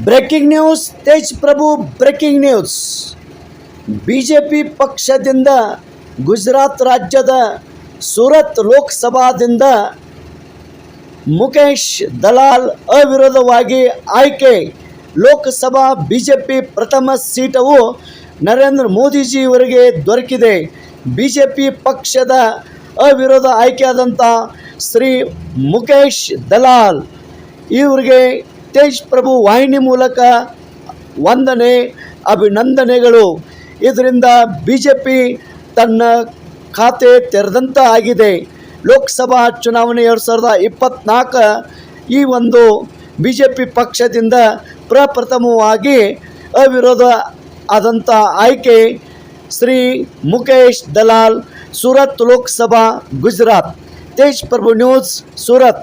Breaking news Tej Prabhu breaking news. B J P ಪಕ್ಷದಿಂದ ಗುಜರಾತ್ ರಾಜ್ಯದ ಸೂರತ್ ಲೋಕಸಭಾದಿಂದ ಮುಖೇಶ್ ದಲಾಲ್ ಅವಿರೋಧವಾಗಿ ಆಯ್ಕೆ. ಲೋಕಸಭಾ ಬಿ ಜೆ ಪಿ ಪ್ರಥಮ ಸೀಟವು ನರೇಂದ್ರ ಮೋದಿಜಿಯವರಿಗೆ ದೊರಕಿದೆ. ಬಿ ಜೆ ಪಿ ಪಕ್ಷದ ಅವಿರೋಧ ಆಯ್ಕೆಯಾದಂಥ ಶ್ರೀ ಮುಖೇಶ್ ದಲಾಲ್ ಇವರಿಗೆ ತೇಜ್ ಪ್ರಭು ವಾಹಿನಿ ಮೂಲಕ ವಂದನೆ, ಅಭಿನಂದನೆಗಳು. ಇದರಿಂದ ಬಿ ಜೆ ಪಿ ತನ್ನ ಖಾತೆ ತೆರೆದಂತ ಆಗಿದೆ. ಲೋಕಸಭಾ ಚುನಾವಣೆ ಎರಡು ಸಾವಿರದ ಇಪ್ಪತ್ತ್ನಾಲ್ಕ ಈ ಒಂದು ಬಿ ಜೆ ಪಿ ಪಕ್ಷದಿಂದ ಪ್ರಪ್ರಥಮವಾಗಿ ಅವಿರೋಧ ಆದಂಥ ಆಯ್ಕೆ ಶ್ರೀ ಮುಖೇಶ್ ದಲಾಲ್, ಸೂರತ್ ಲೋಕಸಭಾ, ಗುಜರಾತ್. ತೇಜ್ ಪ್ರಭು ನ್ಯೂಸ್, ಸೂರತ್.